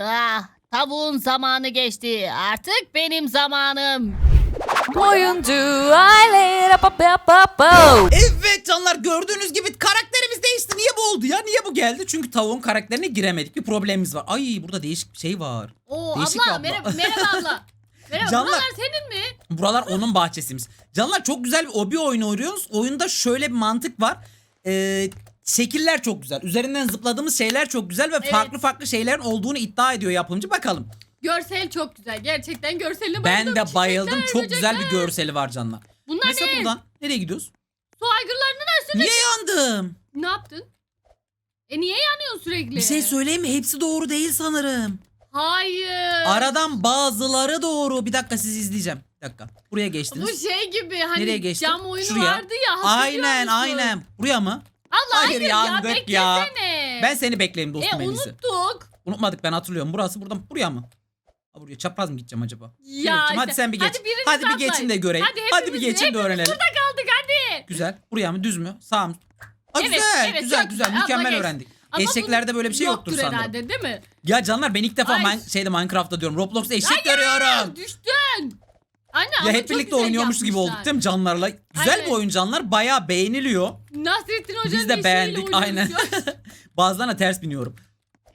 Ah, tavuğun zamanı geçti. Artık benim zamanım. Oyuncu aile. Evet canlar gördüğünüz gibi karakterimiz değişti. Niye bu oldu ya? Niye bu geldi? Çünkü tavuğun karakterine giremedik. Bir problemimiz var. Ay burada değişik bir şey var. Oo Değişik abla, abla. merhaba, merhaba abla. Merhaba, Canlar- buralar senin mi? Buralar onun bahçesimiz. Canlar çok güzel bir obi oyunu oynuyoruz. Oyunda şöyle bir mantık var. Ee, şekiller çok güzel. Üzerinden zıpladığımız şeyler çok güzel ve Evet. farklı farklı şeylerin olduğunu iddia ediyor yapımcı. Bakalım. Görsel çok güzel. Gerçekten görseline Ben bayıldım. de bayıldım. Çiçekler, Çok güzel bir böcekler. görseli var canlar. Bunlar Mesela ne? buradan nereye gidiyoruz? Su aygırlarının arasında. Niye yandım? Ne yaptın? E niye yanıyorsun sürekli? Bir şey söyleyeyim mi? Hepsi doğru değil sanırım. Hayır. Aradan bazıları doğru. Bir dakika sizi izleyeceğim. Bir dakika. Buraya geçtiniz. Bu şey gibi hani Nereye geçtin? cam oyunu Şuraya. vardı ya. hatırlıyor Aynen musun? aynen. Buraya mı? Allah Hayır, hayır, ya yandık ya. beklesene. Ben seni bekleyeyim dostum e, en iyisi. unuttuk. Unutmadık ben hatırlıyorum. Burası buradan buraya mı? Ha, buraya çapraz mı gideceğim acaba? Ya Bilmiyorum. hadi işte. sen bir geç. Hadi Hadi bir geçin de göreyim. Hadi Hadi, bir hepimiz- geçin de hepimiz öğrenelim. Burada kaldık hadi. Güzel. Buraya mı düz mü? Sağ mı? Ha, Evet, güzel evet, güzel güzel. Mükemmel geç. öğrendik. Ama Eşeklerde böyle bir şey yoktur, yoktur sanırım. herhalde değil mi? Ya canlar ben ilk defa Ay. min- şeyde Minecraft'ta diyorum. Roblox'ta eşek görüyorum. Düştün. Anne ama Ya hep çok birlikte güzel oynuyormuş gibi yapmışlar. olduk değil mi canlarla? Güzel Aynen. bir oyun canlar. Bayağı beğeniliyor. Nasrettin Hoca'nın Biz de beğendik oynuyoruz aynen. ya. Bazılarına ters biniyorum.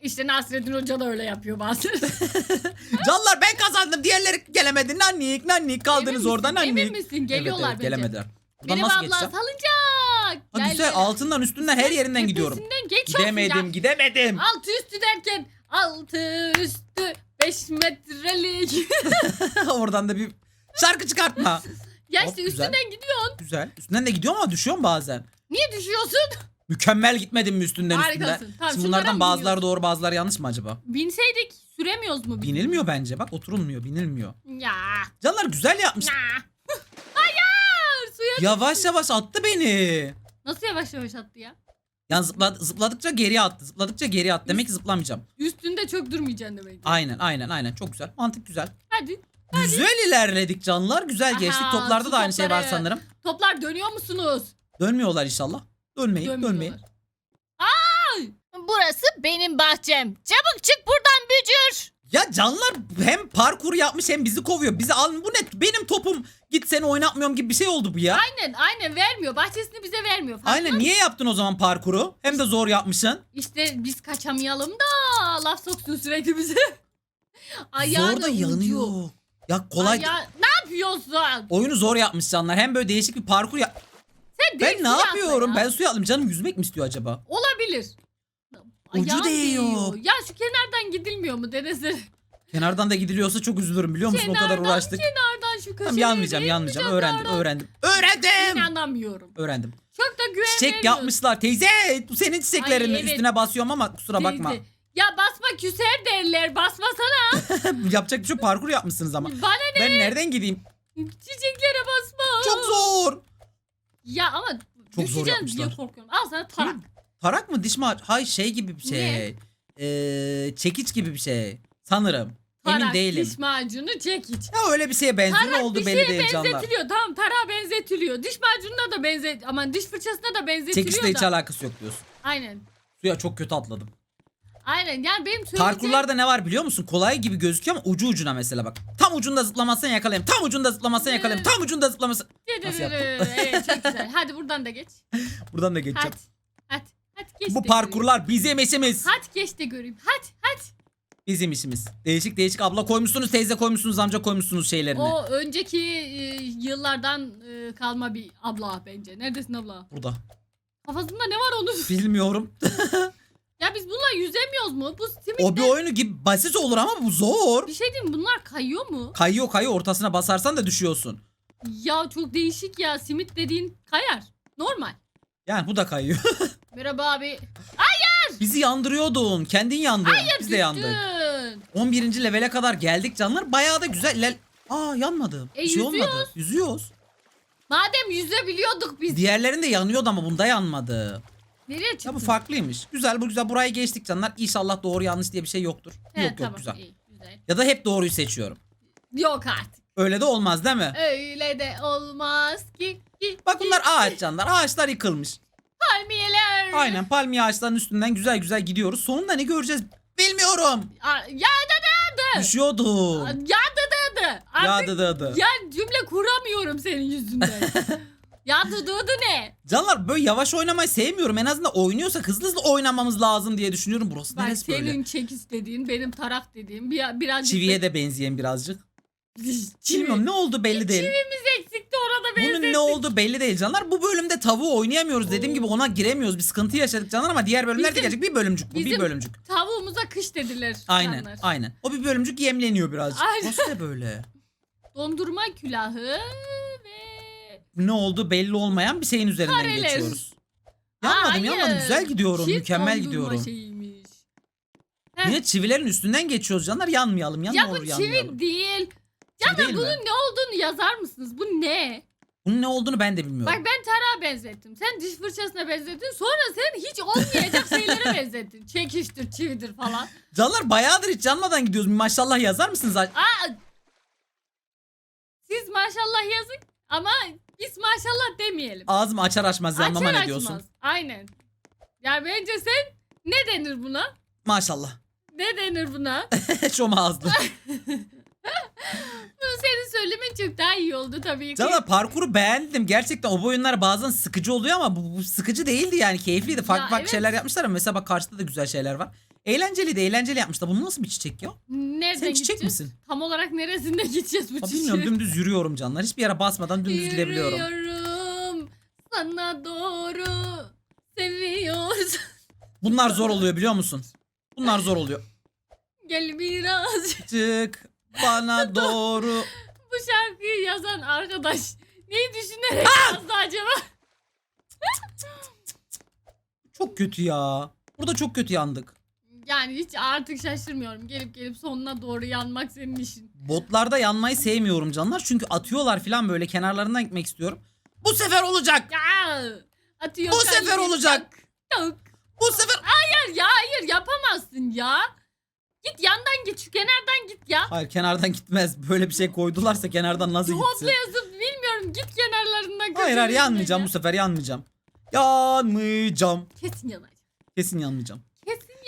İşte Nasrettin Hoca da öyle yapıyor bazen. Canlar ben kazandım. Diğerleri gelemedi. Nannik nannik kaldınız Emin misin? nannik. Emin misin? Geliyorlar evet, evet, bence. gelemediler. Buradan Merhaba nasıl abla geçeceğim? salıncak. Ha, Gel, güzel gel. altından üstünden her yerinden gidiyorum. Tepesinden geç Gidemedim gidemedim. Altı üstü derken altı üstü 5 metrelik. Oradan da bir şarkı çıkartma. ya işte güzel. üstünden gidiyorsun. Güzel. Üstünden de gidiyor ama düşüyorum bazen. Niye düşüyorsun? Mükemmel gitmedim mi üstünden Harikasın. üstünden? Tamam, Şimdi şunlara bunlardan mı bazıları doğru bazıları yanlış mı acaba? Binseydik süremiyoruz mu? biz? Binilmiyor bence. Bak oturulmuyor binilmiyor. Ya. Canlar güzel yapmış. Ya. Hayır. Suya Yavaş yavaş attı beni. Nasıl yavaş yavaş attı ya? Yani zıpla- zıpladıkça geriye attı. Zıpladıkça geriye attı. Demek ki zıplamayacağım. Üstünde çok durmayacaksın demek ki. Aynen aynen aynen. Çok güzel. Mantık güzel. Hadi. Güzel ilerledik canlar. Güzel geçtik. Aha, Toplarda da aynı şey var topları. sanırım. Toplar dönüyor musunuz? Dönmüyorlar inşallah. Dönmeyin Dönmüyorlar. dönmeyin. Burası benim bahçem. Çabuk çık buradan bücür. Ya canlar hem parkur yapmış hem bizi kovuyor. Bizi al bu ne? Benim topum. Git seni oynatmıyorum gibi bir şey oldu bu ya. Aynen aynen vermiyor. Bahçesini bize vermiyor. Farkında Aynen niye yaptın o zaman parkuru? Hem de zor yapmışsın. İşte biz kaçamayalım da laf soksun sürekli bize. Ayağının zor da ucu. yanıyor. Ya kolay. Ayağı- Ne yapıyorsun? Oyunu zor yapmış canlar. Hem böyle değişik bir parkur yap. Sen Ben ne ya yapıyorum? ya. Ben suya atlayayım. Canım yüzmek mi istiyor acaba? Olabilir. Ucu değiyor. Ya şu kenardan gidilmiyor mu denesene. Kenardan da gidiliyorsa çok üzülürüm biliyor musun? o kadar uğraştık. Kenardan şu köşeye. Tamam yanmayacağım yanmayacağım. Öğrendim öğrendim. Öğrendim. İnanamıyorum. Öğrendim. Çok da güven Çiçek vermiyorsun. yapmışlar teyze. Bu senin çiçeklerin Ay, evet. üstüne basıyorum ama kusura bakma. Teyze. Ya basma küser derler. Basmasana. Yapacak bir şey yok, parkur yapmışsınız ama. Bana ne? Ben nereden gideyim? Çiçeklere basma. Çok zor. Ya ama Çok zor düşeceğim diye yapmışlar. korkuyorum. Al sana tarak. Tarak mı diş mi? aç- Hay şey gibi bir şey. Ee, çekiç gibi bir şey. Sanırım. Emin Tarak, değilim. diş macunu çekiç. Ya öyle bir şeye benziyor ne Tarak oldu bir belli şeye değil canlar. benzetiliyor. Tamam tarağa benzetiliyor. Diş macununa da benzet. Aman diş fırçasına da benzetiliyor Çekiçle hiç da. alakası yok diyorsun. Aynen. Suya çok kötü atladım. Aynen. Yani benim söyleyeceğim. Parkurlarda ne var biliyor musun? Kolay gibi gözüküyor ama ucu ucuna mesela bak. Tam ucunda zıplamazsan yakalayayım. Tam ucunda zıplamazsan yakalayayım. Tam ucunda zıplamazsan. Nasıl yaptım? evet çok güzel. Hadi buradan da geç. Buradan da geçeceğim. Hadi. Hadi. Hadi geç de Bu göreyim. parkurlar bizim işimiz. Hadi geç de göreyim. Hadi hadi. Bizim işimiz. Değişik değişik abla koymuşsunuz, teyze koymuşsunuz, amca koymuşsunuz şeylerini. O önceki e, yıllardan e, kalma bir abla bence. Neredesin abla? Burada. Kafasında ne var onun? Bilmiyorum. ya biz bununla yüzemiyoruz mu? Bu simit o bir oyunu gibi basit olur ama bu zor. Bir şey diyeyim mi? bunlar kayıyor mu? Kayıyor kayıyor ortasına basarsan da düşüyorsun. Ya çok değişik ya. Simit dediğin kayar. Normal. Yani bu da kayıyor. Merhaba abi. Bizi yandırıyordun. Kendin yandın. Biz de yandık. Düştün. 11. levele kadar geldik canlar. Bayağı da güzel. iler- Aa yanmadı. E, bir şey yüzüyoruz. olmadı. Yüzüyoruz. Madem yüzebiliyorduk biz. Diğerlerinde yanıyordu ama bunda yanmadı. Nereye çıktın? Ya bu farklıymış. Güzel bu güzel. Burayı geçtik canlar. İnşallah doğru yanlış diye bir şey yoktur. He, yok yok tamam, güzel. iyi, güzel. Ya da hep doğruyu seçiyorum. Yok artık. Öyle de olmaz değil mi? Öyle de olmaz ki. ki Bak ki. bunlar ağaç canlar. Ağaçlar yıkılmış. Palmiyeler. Aynen palmiye ağaçlarının üstünden güzel güzel gidiyoruz. Sonunda ne göreceğiz? Bilmiyorum. Ya dadı Düşüyordu. Ya dadı dadı. Ya Artık dı dı dı. ya cümle kuramıyorum senin yüzünden. ya dadı ne? Canlar böyle yavaş oynamayı sevmiyorum. En azından oynuyorsa hızlı hızlı oynamamız lazım diye düşünüyorum. Burası Bak neresi böyle? senin çek istediğin benim tarak dediğim bir, birazcık Çiviye da- de benzeyen birazcık. Bilmiyorum ne oldu belli değil. Çivimiz eksikti orada benzettik. Bunun ne oldu belli değil canlar. Bu bölümde tavuğu oynayamıyoruz. Dediğim gibi ona giremiyoruz. Bir sıkıntı yaşadık canlar ama diğer bölümlerde Bizim- gelecek. Bir bölümcük bu. Bir bizim- bölümcük. Tavuğumuza kış dediler. Aynen. canlar. Aynen. O bir bölümcük yemleniyor birazcık. Aynen. Nasıl ne böyle? Dondurma külahı. Ne oldu belli olmayan bir şeyin üzerinden Fareler. geçiyoruz. Yanmadım Hayır. yanmadım. Güzel gidiyorum. Çift mükemmel dondurma gidiyorum. Şeyiymiş. Heh. Niye çivilerin üstünden geçiyoruz canlar? Yanmayalım. Yanma Ya bu olur yanmayalım. çivi değil. Çivi Canlar değil bunun mi? ne olduğunu yazar mısınız? Bu ne? Bunun ne olduğunu ben de bilmiyorum. Bak ben tarağa benzettim. Sen diş fırçasına benzettin. Sonra sen hiç olmayacak şeylere benzettin. Çekiştir, çividir falan. Canlar bayağıdır hiç yanmadan gidiyoruz. Maşallah yazar mısınız? Aa, siz maşallah yazın ama biz maşallah demeyelim. Ağzımı açar açmaz Açar ne diyorsun? açmaz. Aynen. Ya bence sen ne denir buna? Maşallah. Ne denir buna? Şom ağızlı. Bunu senin söylemen çok daha iyi oldu tabii ki. Canlar parkuru beğendim. Gerçekten o oyunlar bazen sıkıcı oluyor ama bu, bu sıkıcı değildi yani. Keyifliydi. Farklı Ya farklı evet. şeyler yapmışlar ama mesela bak karşıda da güzel şeyler var. Eğlenceli de eğlenceli yapmışlar. Bu nasıl bir çiçek ya? Nereden Sen çiçek gideceğiz? misin? Tam olarak neresinde gideceğiz bu Ha, çiçeği? bilmiyorum dümdüz yürüyorum canlar. Hiçbir yere basmadan dümdüz gidebiliyorum. Yürüyorum sana doğru seviyoruz. Bunlar zor oluyor biliyor musun? Bunlar zor oluyor. Gel biraz. Çık bana doğru. Bu şarkıyı yazan arkadaş neyi düşünerek yazdı acaba? Çok kötü ya. Burada çok kötü yandık. Yani hiç artık şaşırmıyorum. Gelip gelip sonuna doğru yanmak senin işin. Botlarda yanmayı sevmiyorum canlar. Çünkü atıyorlar falan böyle kenarlarından gitmek istiyorum. Bu sefer olacak. Ya! Atıyor Bu sefer olacak. tak. Bu sefer. Hayır ya hayır yapamazsın ya. Git yandan git şu kenardan git ya. Hayır kenardan gitmez. Böyle bir şey koydularsa kenardan nasıl gitsin? Hoplayasın bilmiyorum git kenarlarından. Hayır hayır yanmayacağım ya. bu sefer yanmayacağım. Yanmayacağım. Kesin yanacak. Kesin yanmayacağım.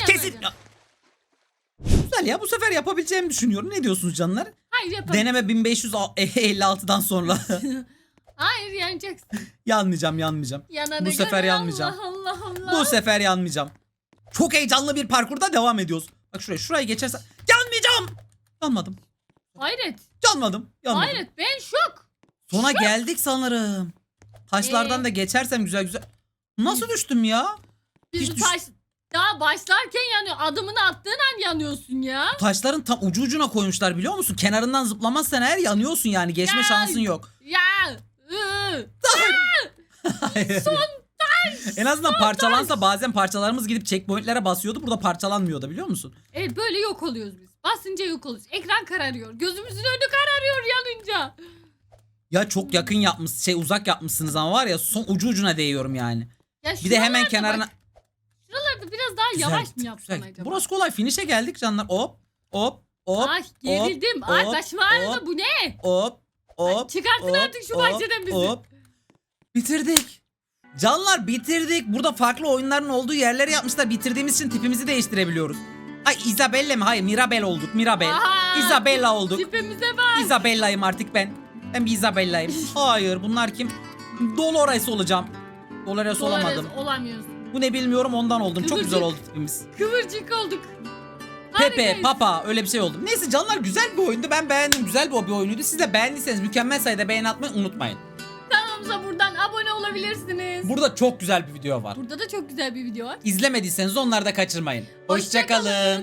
Kesin Güzel ya bu sefer yapabileceğimi düşünüyorum. Ne diyorsunuz canlar? Hayır yapamazsın. Deneme 1556'dan sonra Hayır yanacaksın. yanmayacağım yanmayacağım. Yanana Bu sefer yanmayacağım. Allah Allah Allah. Bu sefer yanmayacağım. Çok heyecanlı bir parkurda devam ediyoruz. Bak şuraya şurayı geçersen yanmayacağım. Yanmadım. Hayret. Yanmadım. Yanmadım. Hayret ben şok. Sona geldik sanırım. Taşlardan Ee? da geçersem güzel güzel. Nasıl düştüm ya? Biz Hiç düş- taş daha başlarken yanıyor. Adımını attığın an yanıyorsun ya. Taşların tam ucu ucuna koymuşlar biliyor musun? Kenarından zıplamazsan eğer yanıyorsun yani. Geçme Ya. şansın yok. Ya. ıı. Son En azından parçalansa bazen parçalarımız gidip checkpointlere basıyordu. Burada parçalanmıyordu biliyor musun? Evet böyle yok oluyoruz biz. Basınca yok oluyoruz. Ekran kararıyor. Gözümüzün önü kararıyor yanınca. Ya çok yakın yapmış şey uzak yapmışsınız ama var ya son ucu ucuna değiyorum yani. Ya Bir de hemen şuralarda kenarına bak, şuralarda biraz daha Güzel yavaş gittik, mı yapsan güzel. acaba? Burası kolay. Finish'e geldik canlar. Hop hop hop Ay gerildim. Ay hop, ağrıdı. hop. Bu ne? hop Ay, hop. çıkartın hop, artık şu hop, bahçeden bizi. hop. Bitirdik. Canlar bitirdik. Burada farklı oyunların olduğu yerleri yapmışlar. Bitirdiğimiz için tipimizi değiştirebiliyoruz. Ay Isabelle mi? Hayır Mirabel olduk. Mirabel. Aha, Isabella olduk. Tipimize bak. Isabella'yım artık ben. Ben bir Isabella'yım. Hayır bunlar kim? Dolores olacağım. Dolores olamadım. Dolores olamıyorsun. Bu ne bilmiyorum ondan oldum. Çok Kıvırcık. güzel oldu tipimiz. Kıvırcık olduk. Pepe, Harikayız. Papa öyle bir şey oldu. Neyse canlar güzel bir oyundu. Ben beğendim. Güzel bir hobi oyunuydu. Siz de beğendiyseniz mükemmel sayıda beğeni atmayı unutmayın. Kanalımıza buradan abone olabilirsiniz. Burada çok güzel bir video var. Burada da çok güzel bir video var. İzlemediyseniz onları da kaçırmayın. Hoşça Hoşçakalın.